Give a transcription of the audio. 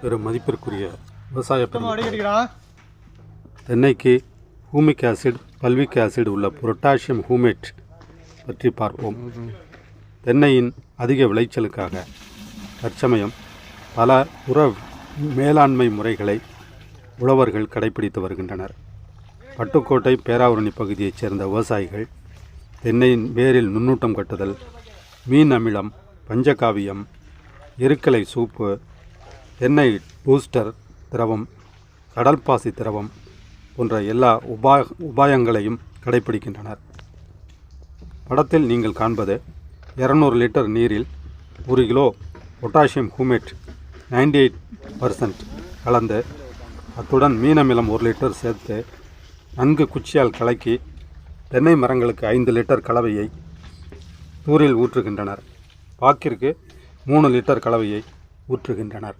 பெரும் மதிப்பிற்குரிய விவசாய தென்னைக்கு ஹூமிக் ஆசிட் பல்விக் ஆசிட் உள்ள பொட்டாசியம் ஹூமேட் பற்றி பார்ப்போம். தென்னையின் அதிக விளைச்சலுக்காக தற்சமயம் பல உர மேலாண்மை முறைகளை உழவர்கள் கடைபிடித்து வருகின்றனர். பட்டுக்கோட்டை பேராவூரணி பகுதியைச் சேர்ந்த விவசாயிகள் தென்னையின் வேரில் நுண்ணூட்டம் கட்டுதல் மீன் அமிலம் பஞ்சகாவியம் எருக்கலை சூப்பு தென்னை பூஸ்டர் திரவம் கடல்பாசி திரவம் போன்ற எல்லா உபா உபாயங்களையும் கடைபிடிக்கின்றனர் படத்தில் நீங்கள் காண்பது இரநூறு லிட்டர் நீரில் ஒரு kilo potassium humate ninety eight percent கலந்து அத்துடன் மீனமிலம் ஒரு லிட்டர் சேர்த்து நன்கு குச்சியால் கலக்கி தென்னை மரங்களுக்கு ஐந்து லிட்டர் கலவையை தூரில் ஊற்றுகின்றனர். பாக்கிற்கு மூணு லிட்டர் கலவையை ஊற்றுகின்றனர்.